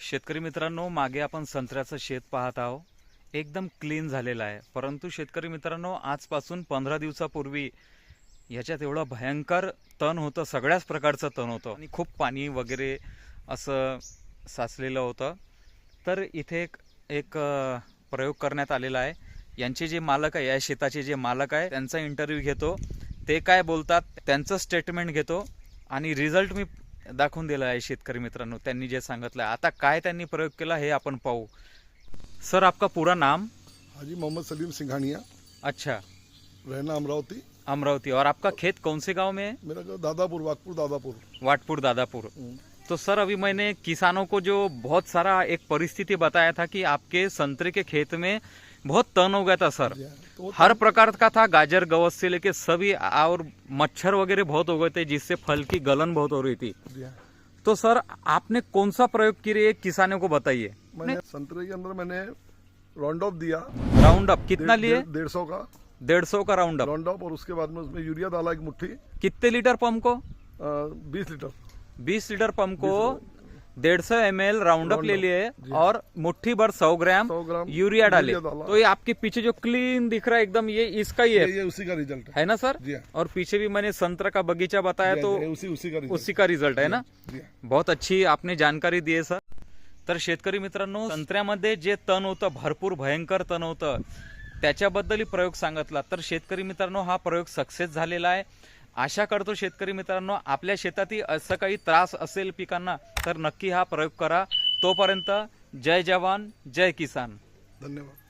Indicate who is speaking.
Speaker 1: शेतकरी मित्रांनो मागे आपण संत्र्याचं शेत पाहत आहोत. एकदम क्लीन झालेलं आहे. परंतु शेतकरी मित्रांनो आजपासून पंधरा दिवसापूर्वी याच्यात एवढं भयंकर तण होतं सगळ्याच प्रकारचं तण होतं. आणि खूप पाणी वगैरे असं साचलेलं होतं. तर इथे एक एक प्रयोग करण्यात आलेला आहे. यांचे जे मालक आहे या शेताचे जे मालक आहे त्यांचा इंटरव्ह्यू घेतो. ते काय बोलतात त्यांचं स्टेटमेंट घेतो. आणि रिझल्ट मी दाखवून दिला आहे शेतकरी मित्रांनो त्यांनी जे सांगितलं. आता काय त्यांनी प्रयोग केला हे आपण पाहू. सर आपका पूरा नाम?
Speaker 2: हाजी मोहम्मद सलीम सिंघानिया.
Speaker 1: अच्छा.
Speaker 2: रहना अमरावती.
Speaker 1: अमरावती. और आपका खेत कौन से गांव में है?
Speaker 2: मेरा घर दादापुर वाकपुर दादापुर.
Speaker 1: वाटपुर दादापुर. तो सर अभी मैंने किसानों को जो बहुत सारा एक परिस्थिति बताया था कि आपके संतरे के खेत में बहुत तन हो गया था सर।
Speaker 2: हाँ, तो
Speaker 1: हर प्रकार का था गाजर गवत से लेके सभी और मच्छर वगैरह बहुत हो गए थे जिससे फल की गलन बहुत हो रही थी।
Speaker 2: हाँ।
Speaker 1: तो सर आपने कौन सा प्रयोग किए किसानों को बताइए।
Speaker 2: मैंने संतरे के अंदर मैंने राउंड ऑफ़ दिया।
Speaker 1: राउंड अप कितना लिए?
Speaker 2: डेढ़ सौ का।
Speaker 1: डेढ़ सौ का राउंड अप
Speaker 2: राउंड ऑफ़ और उसके बाद में उसमें यूरिया डाला एक मुट्ठी।
Speaker 1: कितने लीटर पंप को?
Speaker 2: बीस लीटर।
Speaker 1: बीस लीटर पंप को डेढ़ सौ एम एल राउंड अप ले लिए। और मुट्ठी भर सौ ग्राम
Speaker 2: 100 ग्राम
Speaker 1: यूरिया डाले। तो ये आपके पीछे जो क्लीन दिख रहा है एकदम ये इसका ही है
Speaker 2: ये उसी का रिजल्ट है।
Speaker 1: है ना सर?
Speaker 2: हाँ।
Speaker 1: और पीछे भी मैंने संतरा का बगीचा बताया तो
Speaker 2: उसी उसी का रिजल्ट
Speaker 1: उसी का रिझल्ट आहे ना?
Speaker 2: हाँ
Speaker 1: बहुत अच्छी आपने जानकारी दी आहे सर। तर शेतकरी मित्रांनो संत्र्यामध्ये जे तण होतं भरपूर भयंकर तण होतं त्याच्याबद्दलही प्रयोग सांगितला. तर शेतकरी मित्रांनो हा प्रयोग सक्सेस झालेला आहे. आशा करतो शेतकरी मित्रांनो आपल्या शेतातही असं काही त्रास असेल पिकांना तर नक्की हा प्रयोग करा. तोपर्यंत जय जवान जय किसान.
Speaker 2: धन्यवाद.